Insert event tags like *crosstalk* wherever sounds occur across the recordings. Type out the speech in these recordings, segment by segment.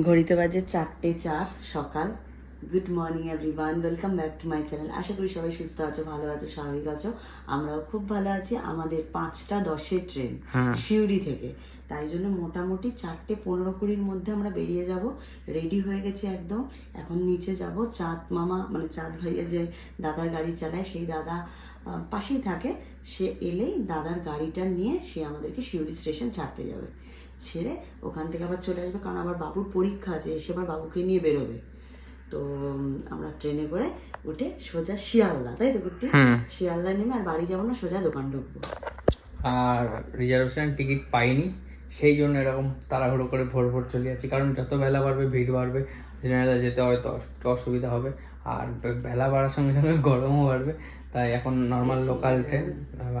ঘড়িতে বাজে চারটে চার সকাল। Good morning everyone welcome back to my channel আশা করি সবাই সুস্থ আছো ভালো আছো স্বাভাবিক আছো। আমরাও খুব ভালো আছি। আমাদের পাঁচটা দশের ট্রেন হ্যাঁ। শিউরি থেকে। তাই জন্য মোটামুটি চারটে পনেরো কুড়ির মধ্যে আমরা বেরিয়ে যাব। রেডি হয়ে গেছি একদম। এখন নিচে যাব। চাঁদ মামা মানে চাঁদ ভাইয়া যে দাদার গাড়ি চালায় সেই দাদা পাশেই থাকে। সে এলেই দাদার গাড়িটা নিয়ে সে আমাদেরকে শিউরি স্টেশন ছাড়তে যাবে। ছেড়ে ওখান থেকে আবার চলে আসবে। কারণ আবার বাবুর পরীক্ষা আছে এসে আবার বাবুকে নিয়ে বেরোবে। তো আমরা ট্রেনে করে উঠে সোজা শিয়ালদা তাই তো কুর্তি। শিয়ালদা নেমে আর বাড়ি যাব না সোজা দোকান ঢুকবো। আর রিজার্ভেশন টিকিট পাইনি সেই জন্য এরকম তাড়াহুড়ো করে ভোর ভোর চলে যাচ্ছি। কারণ যত বেলা বাড়বে ভিড় বাড়বে জেনারেলে যেতে হয়তো অসুবিধা হবে। আর বেলা বাড়ার সঙ্গে সঙ্গে গরমও বাড়বে। তাই এখন নর্মাল লোকাল ট্রেন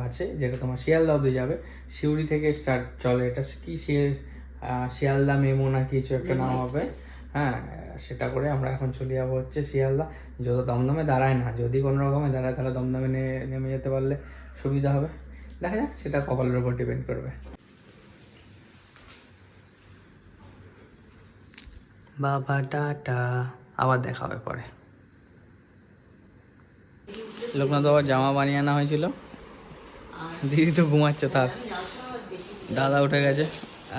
আছে যেটা তোমার শিয়ালদা অবধি যাবে। সিউড়ি থেকে স্টার্ট চলে এটা কি শিয়ালদা মেমো না কিছু একটা নাম হবে। হ্যাঁ সেটা করে আমরা এখন চলে যাব হচ্ছে শিয়ালদা। যত দমদমে দাঁড়ায় না যদি কোনো রকমে দাঁড়ায় তাহলে দমদমে নেমে যেতে পারলে সুবিধা হবে। দেখা যাক সেটা কপালের উপর ডিপেন্ড করবে। বাবা টাটা। আবার দেখা হবে পরে। লোকনাথ বাবার জামা বানিয়ে আনা হয়েছিল। দিদি তো ঘুমাচ্ছে তার দাদা উঠে গেছে।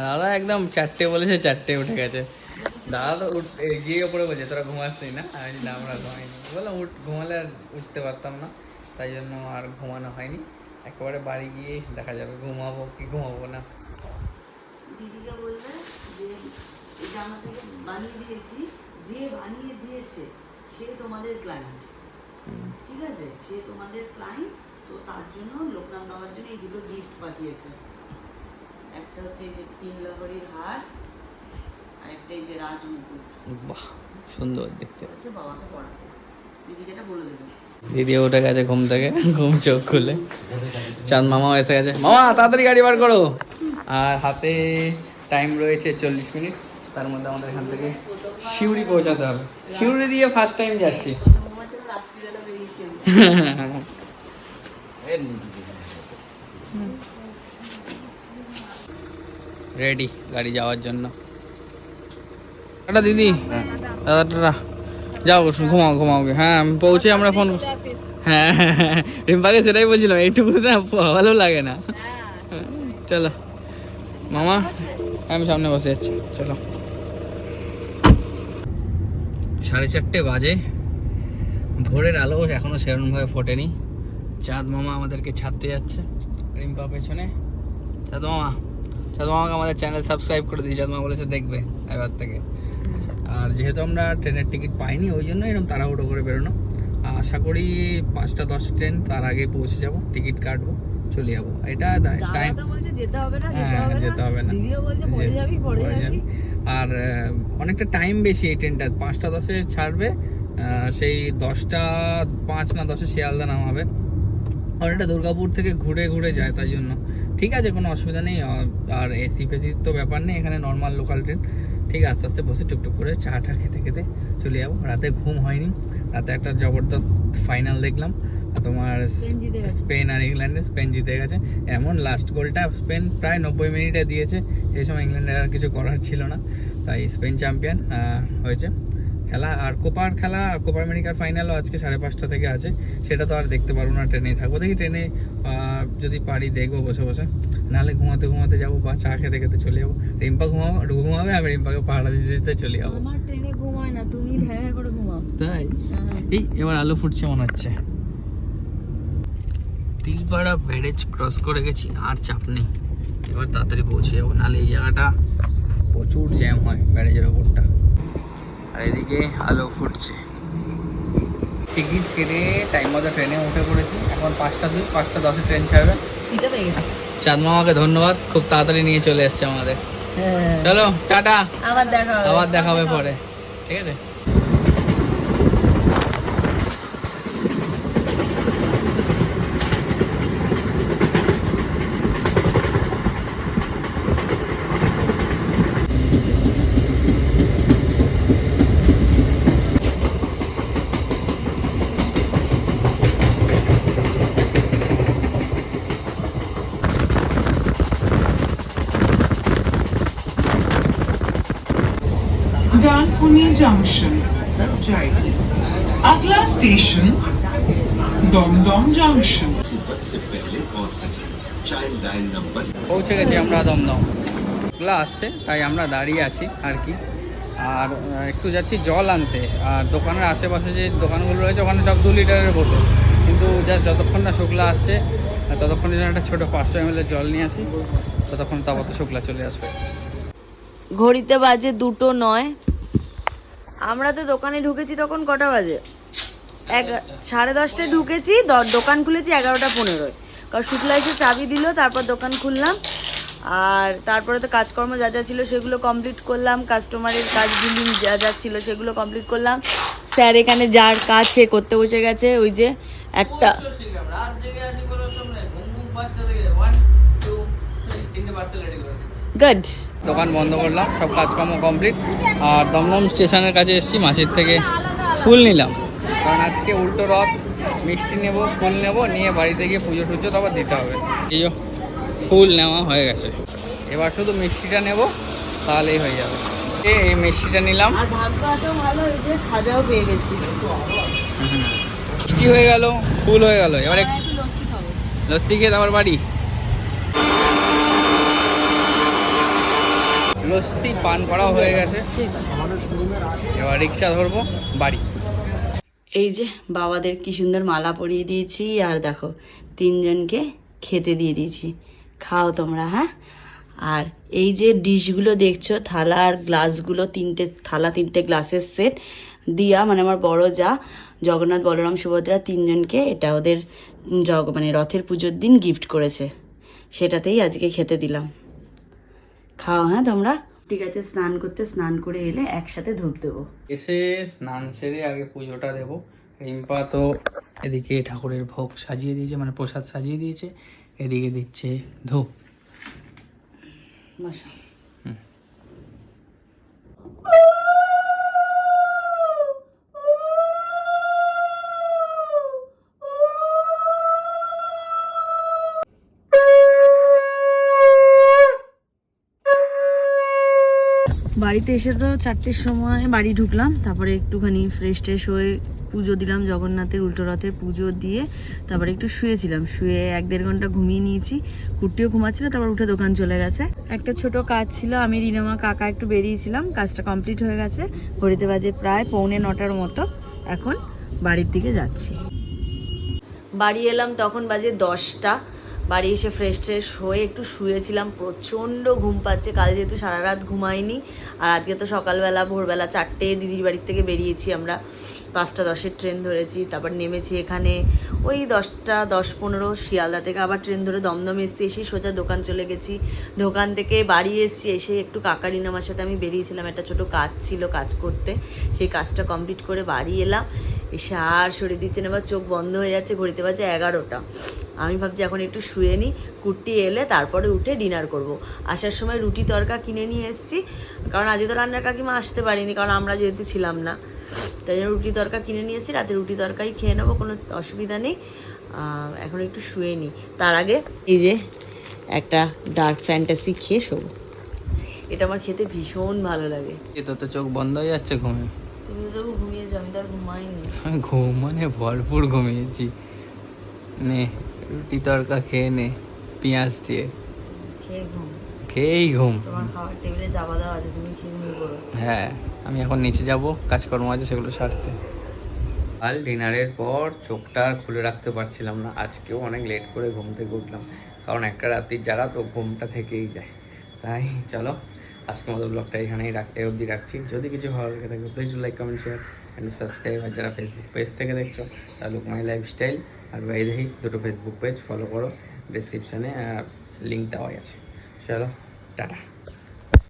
দাদা একদম চারটে বলেছে, চারটে উঠে গেছে। দাদা তো গিয়ে ওপরে বলছে, তোরা ঘুমাচ্ছিস না? আমি না, আমরা ঘুমাইনি। বললাম, উঠ ঘুমালে আর উঠতে পারতাম না, তাই জন্য আর ঘুমানো হয়নি। একেবারে বাড়ি গিয়ে দেখা যাবে, ঘুমাবো কি ঘুমাবো না। দিদিকে বলবে যে জামাটাকে বানিয়ে দিয়েছি, যে বানিয়ে দিয়েছে, সে তোমাদের ক্লায়েন্ট। ঠিক আছে? সে তোমাদের ক্লায়েন্ট তো তার জন্য লোকনাথ বাবার জন্য এই দুটো গিফট পাঠিয়েছে। একটা হচ্ছে এই যে তিন লহরির হার আর একটা এই যে রাজমুকুট বাহ সুন্দর দেখতে। হচ্ছে বাবাকে পড়াতে। দিদি যেটা বলে দেবে। দিদি উঠে গেছে ঘুম থেকে ঘুম চোখ খুলে। চাঁদ মামাও এসে গেছে। মামা তাড়াতাড়ি গাড়ি বার করো। আর হাতে টাইম রয়েছে চল্লিশ মিনিট তার মধ্যে আমাদের এখান থেকে শিউড়ি পৌঁছাতে হবে। শিউড়ি দিয়ে ফার্স্ট টাইম যাচ্ছি। *laughs* রেডি গাড়ি যাওয়ার জন্য। টাটা দিদি। দাদা টাটা। যাও ঘুমাও ঘুমাও। হ্যাঁ আমি পৌঁছে আমরা ফোন হ্যাঁ হ্যাঁ, হ্যাঁ। রিম্পাকে সেটাই বলছিলাম এইটুকু না ভালো লাগে না। চলো। মামা আমি সামনে বসে যাচ্ছি। চলো। সাড়ে চারটে বাজে। ভোরের আলো এখনও সেরকমভাবে ফোটেনি। চাঁদ মামা আমাদেরকে ছাড়তে যাচ্ছে। রিম্পা পেছনে। চাঁদ মামা চাঁদ মামাকে আমাদের চ্যানেল সাবস্ক্রাইব করে দিই চাঁদ মামা বলেছে দেখবে এবার থেকে। আর যেহেতু আমরা ট্রেনের টিকিট পাইনি ওই জন্য এরকম তাড়াহুড়ো করে বেরোনো। আশা করি পাঁচটা দশ ট্রেন তার আগে পৌঁছে যাব টিকিট কাটবো চলে যাব। এটা টাইম যেতে হবে না যেতে হ্যাঁ হবে যেতে না। আর অনেকটা টাইম বেশি এই ট্রেনটা পাঁচটা দশে ছাড়বে সেই দশটা পাঁচ না দশে শিয়ালদা নামাবে। অনেকটা দুর্গাপুর থেকে ঘুরে ঘুরে যায় তাই জন্য। ঠিক আছে কোনো অসুবিধা নেই। আর এসি ফেসি তো ব্যাপার নেই এখানে নর্মাল লোকাল ট্রেন ঠিক আস্তে আস্তে বসে টুকটুক করে চা টা খেতে খেতে চলে যাব। রাতে ঘুম হয়নি রাতে একটা জবরদস্ত ফাইনাল দেখলাম। তোমার স্পেন আর ইংল্যান্ডে স্পেন জিতে গেছে। এমন লাস্ট গোলটা স্পেন প্রায় নব্বই মিনিটে দিয়েছে। এই সময় ইংল্যান্ডের আর কিছু করার ছিল না। তাই স্পেন চ্যাম্পিয়ন হয়েছে। খেলা আর কোপার খেলা কোপা আমেরিকার ফাইনালও আজকে সাড়ে পাঁচটা থেকে আছে। সেটা তো আর দেখতে পারব না ট্রেনেই থাকব। দেখি ট্রেনে যদি পারি দেখব বসে বসে। নাহলে ঘুমাতে ঘুমাতে যাব বা চা খেতে খেতে চলে যাব। রিম্পা ঘুমাবো ঘুমাবে আমি রিম্পাকে পাহাড়া দিতে দিতে চলে যাব। আমার ট্রেনে ঘুমায় না তুমি করে ঘুমাও। তাই? হ্যাঁ। এই এবার আলু ফুটছে মনে হচ্ছে। তিলপাড়া ব্যারেজ ক্রস করে গেছি আর চাপ নেই। এবার তাড়াতাড়ি পৌঁছে যাব নাহলে এই জায়গাটা প্রচুর জ্যাম হয় ব্যারেজের ওপরটা। আর এদিকে আলো ফুটছে। টিকিট কেটে টাইম মতো ট্রেনে উঠে পড়েছি। এখন পাঁচটা দুই পাঁচটা দশে ট্রেন ছাড়বে। চাঁদ মামাকে ধন্যবাদ খুব তাড়াতাড়ি নিয়ে চলে এসছে আমাদের। চলো টাটা। আবার দেখা আবার দেখা হবে পরে। ঠিক আছে? junction, Agla station, Domdom junction. পৌঁছে গেছি আমরা দমদম। খোলা আসছে তাই আমরা দাঁড়িয়ে আছি আর কি। আর একটু যাচ্ছি জল আনতে। আর দোকানের আশেপাশে যে দোকানগুলো রয়েছে ওখানে সব দু লিটারের বোতল। কিন্তু জাস্ট যতক্ষণ না শুক্লা আসছে ততক্ষণে যেন একটা ছোটো পাঁচশো এম জল নিয়ে আসি ততক্ষণ তো তো শুক্লা চলে আসবে। ঘড়িতে বাজে দুটো নয়। আমরা তো দোকানে ঢুকেছি তখন কটা বাজে? এক সাড়ে দশটায় ঢুকেছি দোকান খুলেছি এগারোটা পনেরোয়। কারণ শুক্লা এসে চাবি দিল তারপর দোকান খুললাম। আর তারপরে তো কাজকর্ম যা যা ছিল সেগুলো কমপ্লিট করলাম কাস্টমারের কাজ বিলিং যা যা ছিল সেগুলো কমপ্লিট করলাম। স্যার এখানে যার কাজ সে করতে বসে গেছে ওই যে একটা গুড দোকান বন্ধ করলাম সব কাজকর্ম কমপ্লিট আর দমদম স্টেশনের কাছে এসেছি মাসির থেকে ফুল নিলাম। কারণ আজকে উল্টো রথ মিষ্টি নেব ফুল নেব নিয়ে বাড়িতে গিয়ে পুজো টুজো তারপর দিতে হবে। এই যে ফুল নেওয়া হয়ে গেছে। এবার শুধু মিষ্টিটা নেব তাহলেই হয়ে যাবে। এই মিষ্টিটা নিলাম। খাজাও পেয়ে গেছি। মিষ্টি হয়ে গেল ফুল হয়ে গেল। এবার খাব। লস্যি খেয়ে তারপর বাড়ি? লস্যি, পান করাও হয়ে গেছে। এবার রিক্সা ধরবো, বাড়ি। এই যে, বাবাদের কি সুন্দর মালা পরিয়ে দিয়েছি, আর দেখো, তিনজনকে খেতে দিয়ে দিয়েছি। খাও তোমরা হ্যাঁ? আর এই যে ডিশগুলো দেখছ, থালা আর গ্লাসগুলো, তিনটে, থালা তিনটে গ্লাসের সেট। দিয়া মানে আমার বড় যা, জগন্নাথ, বলরাম, সুভদ্রা তিনজনকে এটা ওদের জগ মানে রথের পুজোর দিন গিফট করেছে। সেটাতেই আজকে খেতে দিলাম। খাও হ্যাঁ তোমরা? ঠিক আছে স্নান করতে স্নান করে এলে একসাথে ধূপ দেবো। এসে স্নান সেরে আগে পুজোটা দেবো। রিম্পা তো এদিকে ঠাকুরের ভোগ সাজিয়ে দিয়েছে মানে প্রসাদ সাজিয়ে দিয়েছে এদিকে দিচ্ছে ধূপ। বাড়িতে এসে তো চারটের সময় বাড়ি ঢুকলাম, তারপরে একটুখানি ফ্রেশ ট্রেশ হয়ে পুজো দিলাম, জগন্নাথের উল্টো রথের পুজো দিয়ে তারপরে একটু শুয়েছিলাম। শুয়ে এক দেড় ঘণ্টা ঘুমিয়ে নিয়েছি, কুর্তিও ঘুমাচ্ছিল, তারপর উঠে দোকান চলে গেছে। একটা ছোট কাজ ছিল, আমি, রিনামা, কাকা একটু বেরিয়েছিলাম, কাজটা কমপ্লিট হয়ে গেছে, ঘড়িতে বাজে প্রায় পৌনে নটার মতো, এখন বাড়ির দিকে যাচ্ছি। বাড়ি এলাম তখন বাজে দশটা বাড়ি এসে ফ্রেশ ট্রেশ হয়ে একটু শুয়েছিলাম, প্রচণ্ড ঘুম পাচ্ছে। কাল যেহেতু সারা রাত ঘুমাইনি, আর আজকে তো সকালবেলা, ভোরবেলা চারটে দিদির বাড়ির থেকে বেরিয়েছি আমরা। পাঁচটা দশের ট্রেন ধরেছি, তারপর নেমেছি এখানে ওই দশটা, দশ পনেরো শিয়ালদা থেকে। আবার ট্রেন ধরে দমদম এসছি এসে সোজা দোকান চলে গেছি। দোকান থেকে বাড়ি এসছি, এসে একটু কাকারিন আমার সাথে আমি বেরিয়েছিলাম। একটা ছোট কাজ ছিল কাজ করতে, সেই কাজটা কমপ্লিট করে বাড়ি এলাম। এসে আর সরে দিচ্ছে না, এবার চোখ বন্ধ হয়ে যাচ্ছে, ঘড়িতে বাজে এগারোটা। আমি ভাবছি এখন একটু শুয়ে নিই কুর্তি এলে তারপরে উঠে ডিনার করব। আসার সময় রুটি তরকা কিনে নিয়ে এসেছি। কারণ আজকে তো রান্নার কাকিমা আসতে পারিনি কারণ আমরা যেহেতু ছিলাম না। তাই জন্য রুটি তরকা কিনে নিয়ে এসেছি রাতে রুটি তরকাই খেয়ে নেব কোনো অসুবিধা নেই। এখন একটু শুয়ে নিই তার আগে এই যে একটা ডার্ক ফ্যান্টাসি খেয়ে শোবো। এটা আমার খেতে ভীষণ ভালো লাগে। এ তো চোখ বন্ধ হয়ে যাচ্ছে ঘুমে? তুমি তো ঘুমিয়েছো আমি তো আর ঘুমাইনি। ঘুম মানে ভরপুর ঘুমিয়েছি। নে। রুটি তরকা খেয়ে নে পেঁয়াজ দিয়ে। খেয়েই ঘুম। হ্যাঁ আমি এখন নিচে যাব কাজকর্ম আছে সেগুলো সারতে। কাল ডিনারের পর চোখটা আর খুলে রাখতে পারছিলাম না আজকেও অনেক লেট করে ঘুম থেকে উঠলাম। কারণ একটা রাত্রির যারা তো ঘুমটা থেকেই যায়। তাই চলো আজকের মতো ব্লগটা এখানেই রাখতে অবধি রাখছি। যদি কিছু ভালো লেগে থাকে please like comment share and subscribe আর যারা ফেসবুক পেজ থেকে দেখছ তারা লুক মাই লাইফস্টাইল আর বাইদেহি দুটো ফেসবুক পেজ ফলো করো ডিসক্রিপশানে লিঙ্ক দেওয়াই আছে। চলো টাটা।